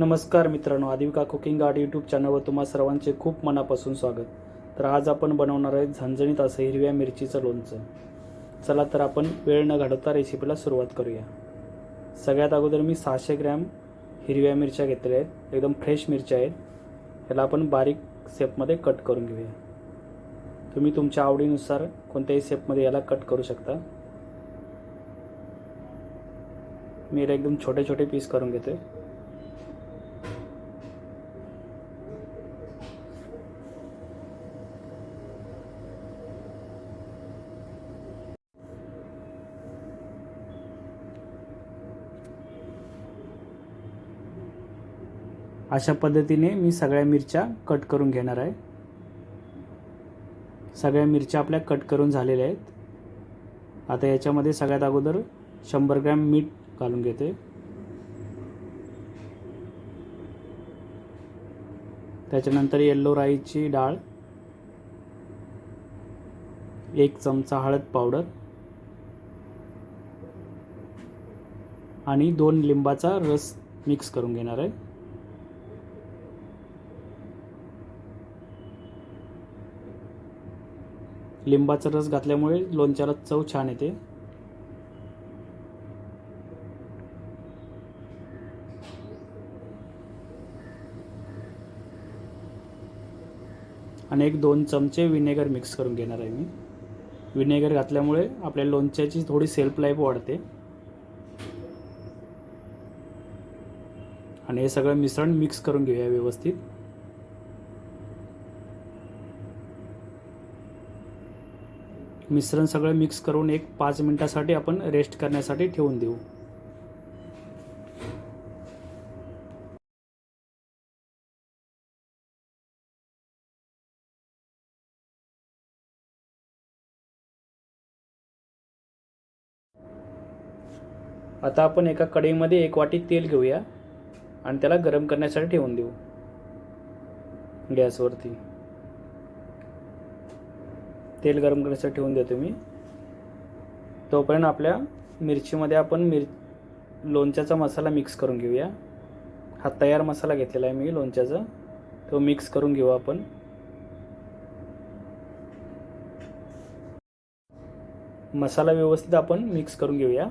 नमस्कार मित्रांनो आदिविका cooking art YouTube चॅनलवर तुम्हा सर्वांचे खूप मनापासून स्वागत. तर आज आपण बनवणार आहे झणझणीत असं हिरव्या मिरचीचं लोणचं. चला तर आपण वेळ न घालवता रेसिपीला सुरुवात करूया. सगळ्यात अगोदर मी सहाशे ग्रॅम हिरव्या मिरच्या घेतलेल्या आहेत. एकदम फ्रेश मिरच्या आहेत. ह्याला आपण बारीक शेपमध्ये कट करून घेऊया. तुम्ही तुमच्या आवडीनुसार कोणत्याही शेपमध्ये याला कट करू शकता. मी याला एकदम छोटे छोटे पीस करून घेते अशा पद्धतीने मी सगळ्या मिरच्या कट करून घेणार आहे. सगळ्या मिरच्या आपल्या कट करून झालेल्या आहेत. आता याच्यामध्ये सगळ्यात अगोदर शंभर ग्रॅम मीठ घालून घेते. त्याच्यानंतर येल्लो राईची डाळ एक चमचा हळद पावडर आणि दोन लिंबाचा रस मिक्स करून घेणार आहे. लिंबाचा रस घातल्यामुळे लोणच्याला चव छान येते. आणि एक दोन चमचे विनेगर मिक्स करून घेणार आहे मी. विनेगर घातल्यामुळे आपल्या लोणच्याची थोडी सेल्फ लाईफ वाढते. आणि हे सगळं मिश्रण मिक्स करून घेऊया व्यवस्थित. मिश्रण सगळं मिक्स करून एक पाच मिनटासाठी आपण रेस्ट करण्यासाठी ठेवून देऊ. आता आपण एका कढईमध्ये एक वाटी तेल घेऊया आणि त्याला गरम करण्यासाठी ठेवून देऊ. गॅसवरती. तेल गरम करण्यासाठी ठेवून देतो मी. तोपर्यंत आपल्या मिरचीमध्ये आपण मिर लोणच्याचा मसाला मिक्स करून घेऊया. हा तयार मसाला घेतलेला आहे मी लोणच्याचा. तो मिक्स करून घेऊ आपण. मसाला व्यवस्थित आपण मिक्स करून घेऊया.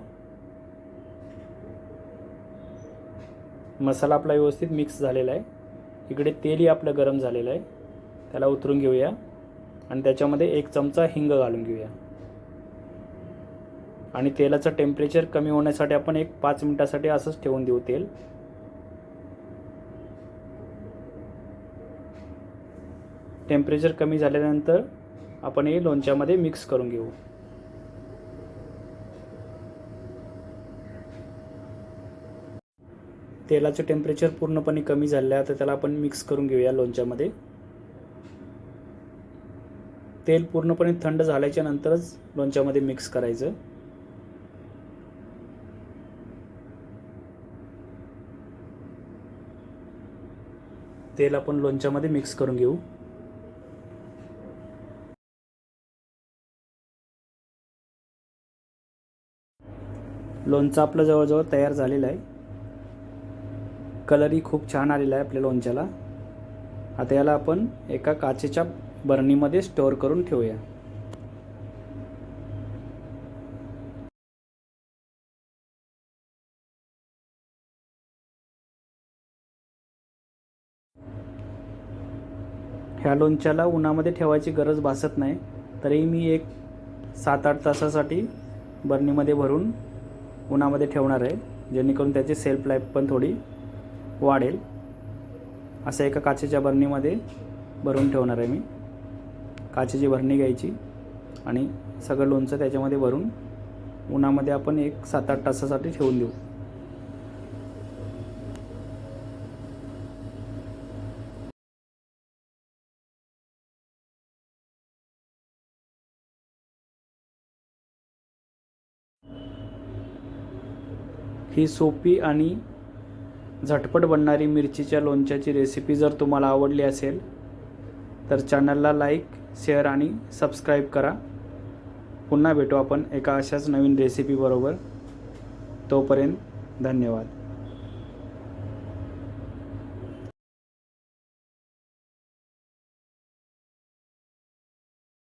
मसाला आपला व्यवस्थित मिक्स झालेला आहे. इकडे तेलही आपलं गरम झालेलं आहे. त्याला उतरून घेऊया. आणि त्याच्यामध्ये एक चमचा हिंग घालून घेऊया. आणि तेलाचं टेम्परेचर कमी होण्यासाठी आपण एक पाच मिनटासाठी असंच ठेवून देऊ तेल. टेम्परेचर कमी झाल्यानंतर आपण हे लोणच्यामध्ये मिक्स करून घेऊ. तेलाचं टेम्परेचर पूर्णपणे कमी झालं आहे आता त्याला आपण मिक्स करून घेऊया लोणच्यामध्ये. तेल पूर्णपणे थंड झाल्याच्या नंतरच लोणच्यामध्ये मिक्स करायचं. तेल आपण लोणच्यामध्ये मिक्स करून घेऊ. लोणचं आपलं जवळजवळ तयार झालेलं आहे. कलरही खूप छान आलेला आहे आपल्या लोणच्याला. आता याला आपण एका काचेच्या बरणीमध्ये स्टोअर करून ठेवूया. ह्या लोणच्याला उन्हामध्ये ठेवायची गरज भासत नाही. तरी मी एक सात आठ तासासाठी बरणीमध्ये भरून उन्हामध्ये ठेवणार आहे जेणेकरून त्याची सेल्फ लाईफ पण थोडी वाढेल. असं एका काचेच्या बरणीमध्ये भरून ठेवणार आहे मी. काचेची भरणी घ्यायची आणि सगळं लोणचं त्याच्यामध्ये भरून उन्हामध्ये आपण एक सात आठ तासासाठी ठेवून देऊ. ही सोपी आणि झटपट बनणारी मिरचीच्या लोणच्याची रेसिपी जर तुम्हाला आवडली असेल तर चॅनलला लाईक शेअर आणि सबस्क्राईब करा. पुन्हा भेटू आपण एका अशाच नवीन रेसिपीबरोबर तोपर्यंत धन्यवाद.